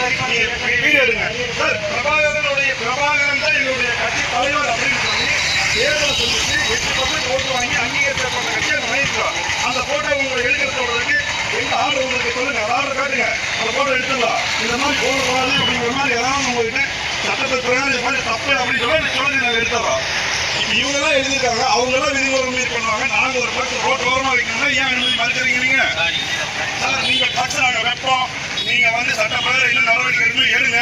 எடுங்க சார் பிரபாகரனுடைய பிரபாகரன் தான் எங்களுடைய கட்சி தலைவர் அப்படின்னு சொல்லி தேர்தலை சொல்லிட்டு எட்டு பர்சன்ட் ஓட்டு வாங்கி அங்கீகரிக்கப்பட்ட கட்சி அதை அந்த போட்டோ உங்களை எடுக்கிற சொல்றதுக்கு எங்க ஆர்டர் உங்களுக்கு சொல்லுங்க ஆர்டர் காட்டுங்க அந்த போட்டோ எடுத்துடலாம் இந்த மாதிரி போடக்கூடாது அப்படிங்கிற மாதிரி ஏதாவது உங்ககிட்ட சட்டத்தை பிரகாரம் இது மாதிரி தப்பு அப்படின்னு சொல்லி எனக்கு நாங்கள் எடுத்துடலாம் இவங்க எல்லாம் எழுதியிருக்காங்க. அவங்க எல்லாம் விதிமுறை மீறி பண்ணுவாங்க. நாங்க ஒரு பக்கம் ரோட்டு ஓரமா வைக்கணும்னா ஏன் அனுமதி மறுக்கிறீங்க நீங்க சார் நீங்க டக்ஸ் நாங்க வைப்போம் நீங்க வந்து சட்டப்பிரகாரம் என்ன நடவடிக்கை எடுக்கணும் எடுங்க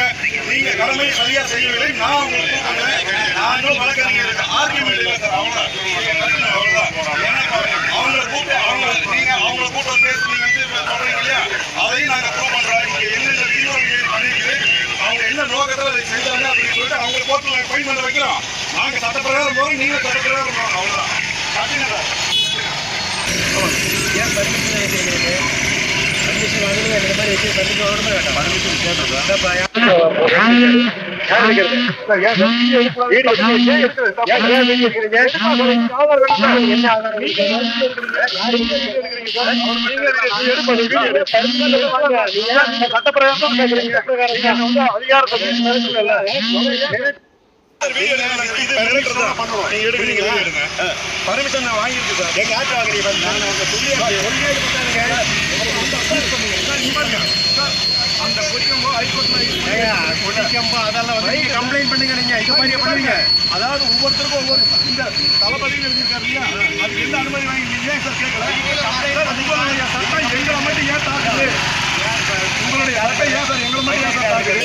நீங்க கடமை சரியா செய்யவில்லை. நான் உங்களுக்கு நானும் வழக்கறிஞர் ஆர்குமெண்ட் இல்லை சார் அவ்வளவுதான் அவ்வளவுதான். ஏன்னா அவங்கள கூப்பிட்டு அவங்க நீங்க அவங்கள கூட்ட பேசி வந்து சொல்றீங்க இல்லையா? அதையும் நாங்க ப்ரூவ் பண்றோம். நீங்க என்னென்ன விதிமுறை மீறி பண்ணிருக்கு அவங்க என்ன நோக்கத்தில் அதை செஞ்சாங்க அப்படின்னு சொல்லிட்டு அவங்க கோர்ட்டில் ஃபைன் பண்ண வைக்கிறோம். நாங்க சட்டப்பிரகாரம் போகிறோம் நீங்க சட்டப்பிரகாரம் போகிறோம் அவ்வளோதான் கட்டுங்க சார் ஏன் பர்மிஷன் சட்டப்பிரகாரம் அதிகாரத்தை பர்மிஷன் நான் வாங்கியிருக்கு சார். எங்க ஆட்டு வாங்குறீங்க அந்த குடிக்கம்பா அதெல்லாம் வந்து கம்ப்ளைண்ட் பண்ணுங்க நீங்க. இது மாதிரி பண்ணுவீங்க அதாவது ஒவ்வொருத்தருக்கும் ஒவ்வொரு இந்த தளபதினு எழுதியிருக்காரு இல்லையா? அது எந்த அனுமதி வாங்கி ஏன் சார் கேட்கல? சட்டம் எங்களை மட்டும் ஏன் தாக்குது உங்களுடைய சட்டம் ஏன் சார் எங்களை மட்டும் ஏன் சார் தாக்குது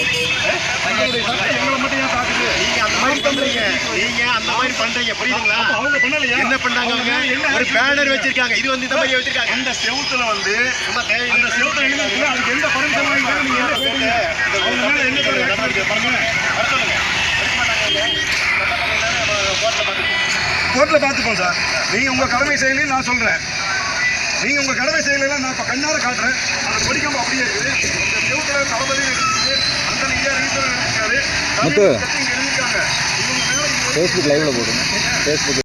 உங்களுடைய சட்டம் எங்களை மட்டும் ஏன் தாக்குது நீங்க அந்த மாதிரி பண்றீங்க நீங்க அந்த மாதிரி பண்றீங்க புரியுதுங்களா? அவங்க பண்ணலையா? என்ன பண்ணாங்க அவங்க? என்ன ஒரு பேனர் வச்சிருக்காங்க. இது வந்து இந்த மாதிரி வச்சிருக்காங்க. அந்த செவுத்துல வந்து அந்த செவுத்துல எழுதிருக்குல்ல அதுக்கு எந்த பர்மிஷன் வாங்கி நீங்க என்ன கேட்டீங்க? அவங்க மேல என்ன பாருங்க. கோர்ட்ல பார்த்துப்போம் சார். நீங்க உங்க கடமை செய்யலையும் நான் சொல்றேன். நீங்க உங்க கடமை செய்யலாம் நான் இப்ப கண்ணார காட்டுறேன். அந்த கொடிக்கம்பு அப்படியே இருக்குது இந்த செவுத்துல தளபதி இருக்குது அந்த நீங்க ரீசன் இருக்காரு முத்து. எழுதிருக்காங்க இவங்க மேல இவங்க ஃபேஸ்புக் லைவ்ல போடுங்க ஃபேஸ்புக்